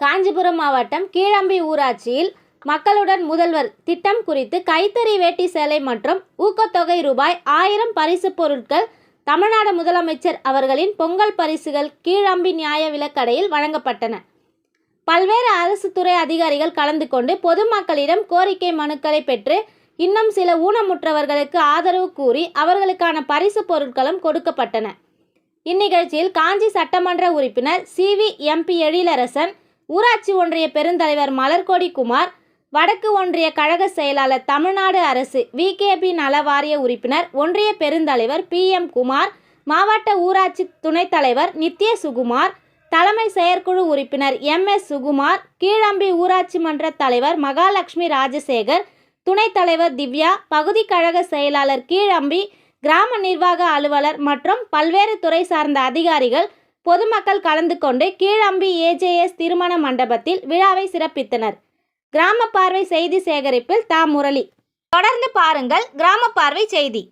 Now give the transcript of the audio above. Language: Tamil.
காஞ்சிபுரம் மாவட்டம் கீழம்பி ஊராட்சியில் மக்களுடன் முதல்வர் திட்டம் குறித்து கைத்தறி வேட்டி சேலை மற்றும் ஊக்கத்தொகை ரூபாய் ஆயிரம் பரிசு பொருட்கள் தமிழ்நாடு முதலமைச்சர் அவர்களின் பொங்கல் பரிசுகள் கீழம்பி நியாய விலைக்கடையில் வழங்கப்பட்டன. பல்வேறு அரசு துறை அதிகாரிகள் கலந்து கொண்டு பொதுமக்களிடம் கோரிக்கை மனுக்களை பெற்று இன்னும் சில ஊனமுற்றவர்களுக்கு ஆதரவு கூறி அவர்களுக்கான பரிசு பொருட்களும் கொடுக்கப்பட்டன. இந்நிகழ்ச்சியில் காஞ்சி சட்டமன்ற உறுப்பினர் சிவி எம்பி எழிலரசன் ஊராட்சி ஒன்றிய பெருந்தலைவர் மலர்கொடி குமார் வடக்கு ஒன்றிய கழக செயலாளர் தமிழ்நாடு அரசு விகேபி நலவாரிய உறுப்பினர் ஒன்றிய பெருந்தலைவர் பி. எம். குமார் மாவட்ட ஊராட்சி துணைத் தலைவர் நித்ய சுகுமார் தலைமை செயற்குழு உறுப்பினர் எம். எஸ். சுகுமார் கீழம்பி ஊராட்சி மன்ற தலைவர் மகாலட்சுமி ராஜசேகர் துணைத் தலைவர் திவ்யா பகுதி கழக செயலாளர் கீழம்பி கிராம நிர்வாக அலுவலர் மற்றும் பல்வேறு துறை சார்ந்த அதிகாரிகள் பொதுமக்கள் கலந்து கொண்டு கீழம்பி ஏஜேஎஸ் திருமண மண்டபத்தில் விழாவை சிறப்பித்தனர். கிராம பார்வை செய்தி சேகரிப்பில் தா. முரளி. தொடர்ந்து பாருங்கள் கிராம பார்வை செய்தி.